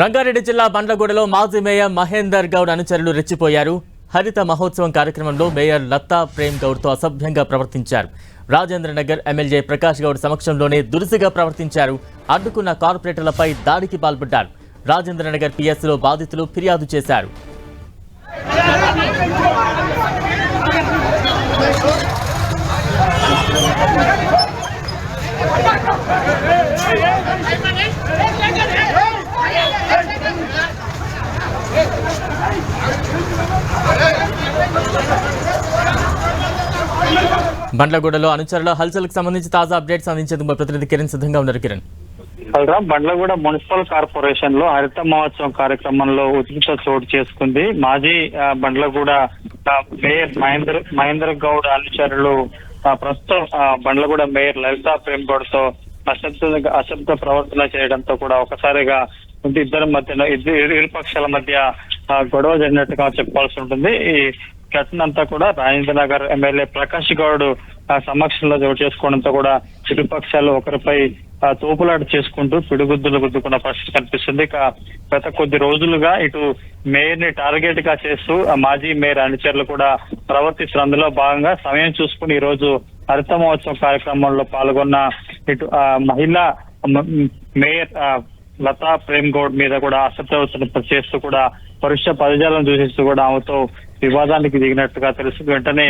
రంగారెడ్డి జిల్లా బండ్లగూడలో మాజీ మేయర్ మహేందర్ గౌడ్ అనుచరులు రెచ్చిపోయారు. హరిత మహోత్సవం కార్యక్రమంలో మేయర్ లతా ప్రేమ్ గౌడ్తో అసభ్యంగా ప్రవర్తించారు. రాజేంద్రనగర్ ఎమ్మెల్యే ప్రకాష్ గౌడ్ సమక్షంలోనే దురుసుగా ప్రవర్తించారు. అడ్డుకున్న కార్పొరేటర్లపై దాడికి పాల్పడ్డారు. రాజేంద్రనగర్ పిఎస్లో బాధితులు ఫిర్యాదు చేశారు. బండ్లగూడలో అనుచరుల హల్చల్కి సంబంధించి తాజా అప్డేట్స్ అందించేందుకు మా ప్రతినిధి కిరణ్ సిద్ధంగా ఉన్నారు కిరణ్. బలరాం బండ్లగూడ మున్సిపల్ కార్పొరేషన్లో హరిత మహోత్సవం కార్యక్రమంలో ఉచిత చోటు చేసుకుంది. మాజీ బండ్లగూడ మేయర్ మహేందర్ మహేందర్ గౌడ్ అనుచరులు ప్రస్తుతం ఆ, బండ్లగూడ మేయర్ లలితా ప్రేమ్ గౌడ్తో అశబ్ద అశబ్ద ప్రవర్తన చేయడంతో కూడా ఒకసారిగా ఇద్దరి మధ్య ఇద్దరు ఇరు పక్షాల మధ్య గొడవ జరిగినట్టుగా చెప్పాల్సి ఉంటుంది. ఈ ఘటన అంతా కూడా రాజేంద్ర నగర్ ఎమ్మెల్యే ప్రకాష్ గౌడ్ సమక్షంలో చోటు చేసుకోవడంతో కూడా ఇరుపక్షాలు ఒకరిపై తోపులాట చేసుకుంటూ పిడుగుద్దులు గుద్దుకున్న పరిస్థితి కనిపిస్తుంది. ఇక గత కొద్ది రోజులుగా ఇటు మేయర్ని టార్గెట్గా చేస్తూ మాజీ మేయర్ అనుచరులు కూడా ప్రవర్తిస్తున్న అందులో భాగంగా సమయం చూసుకుని ఈ రోజు హరిత మహోత్సవం కార్యక్రమంలో పాల్గొన్న ఇటు ఆ, మహిళా మేయర్ ఆ, లతా ప్రేమ్ గౌడ్ మీద కూడా అసత్యవసర చేస్తూ కూడా పరుష పదజాలను దూషిస్తూ కూడా ఆమెతో వివాదానికి దిగినట్టుగా తెలుసు. వెంటనే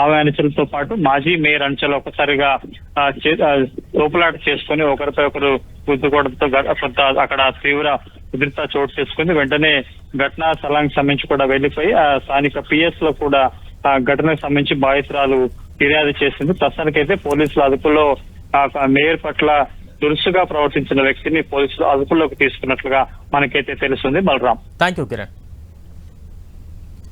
ఆమె అనుచరులతో పాటు మాజీ మేయర్ అనుచరులు ఒకసారిగా లోపలాట తోపులాట చేసుకుని ఒకరిపై ఒకరు గుద్దుకోవడంతో కొంత అక్కడ తీవ్ర ఉధృత చోటు చేసుకుంది. వెంటనే ఘటనా స్థలానికి సంబంధించి కూడా వెళ్ళిపోయి ఆ స్థానిక పిఎస్లో కూడా ఆ ఘటనకు సంబంధించి బాధితురాలు ఫిర్యాదు చేసింది. ప్రస్తుతానికైతే పోలీసులు అదుపులో ఆ మేయర్ పట్ల దురుసుగా ప్రవర్తించిన వ్యక్తిని పోలీసులు అదుపులోకి తీసుకున్నట్లుగా మనకైతే తెలుస్తుంది. బలరాం. Thank you Kiran